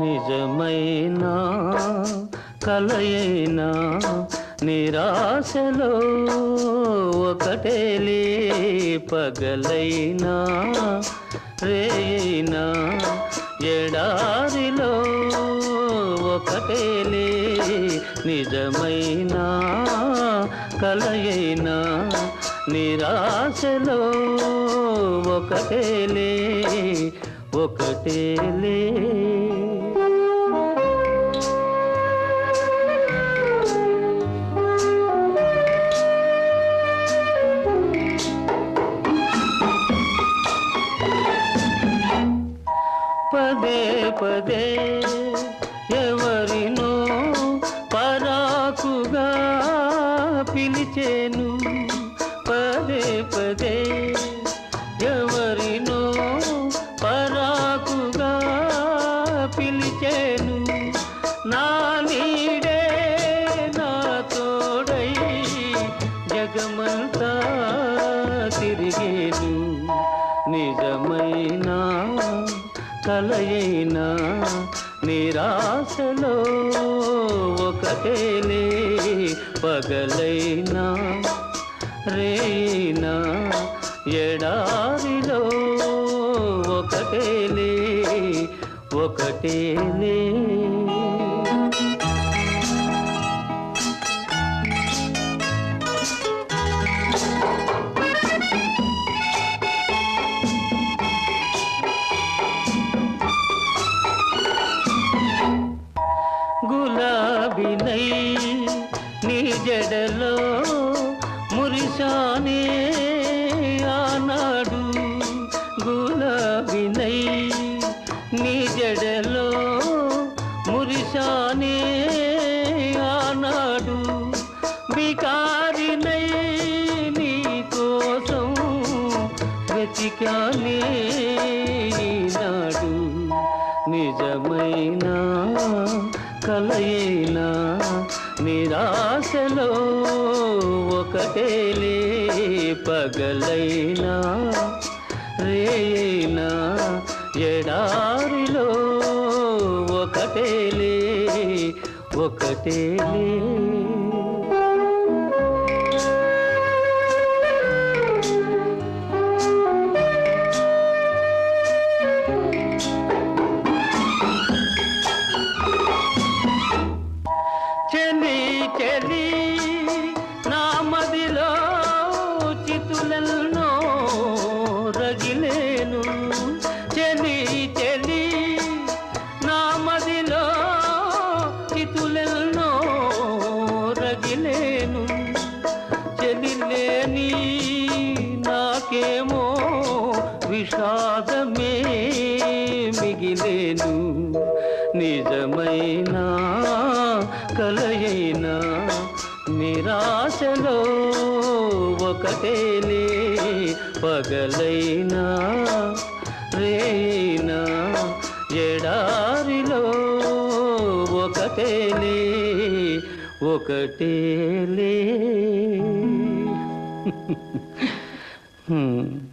నిజమైనా కలయైనా నిరాశలో ఒకటేలే పగలైనా రేయినా ఎడారిలో ఒకటేలే నిజమైనా కలయైనా నిరాశలో ఒకటేలే ఒకటేలే పదే పదే ఎవరినో పరాకుగా పిలిచేను. పదే పదే ఎవరినో పరాకుగా పిలిచేను. నా నీడే నా తోడై జగమంతా తిరిగేను. నిజమైనా కలయైనా నిరాశలో ఒకటేలే పగలైనా. రేనా ఎడారిలో ఒకటేలే ఒకటేలే. గులాబినై నీ జడలో మురిశానే ఆనాడు గులాబినై నీ జడలో మురిశానే ఆనాడు బికారినై నీ కోసం వెతికానే ఈనాడు నిజమైన కలయినా నిరాశలో ఒకటేలే పగలైనా రేయినా ఎడారిలో ఒకటేలే ఒకటేలే చెలి చెలి నా మదిలో చితులెన్నో రగిలేను. చెలి చెలి నా మదిలో చితులెన్నో రగిలేను. చెలి లేని నాకేమో విషాదమే మిగిలేను. నిజమైనా కలయైనా నిరాశలో ఒకటేలే పగలైనా రేయినా ఎడారిలో ఒకటేలే ఒకటేలే Hmm.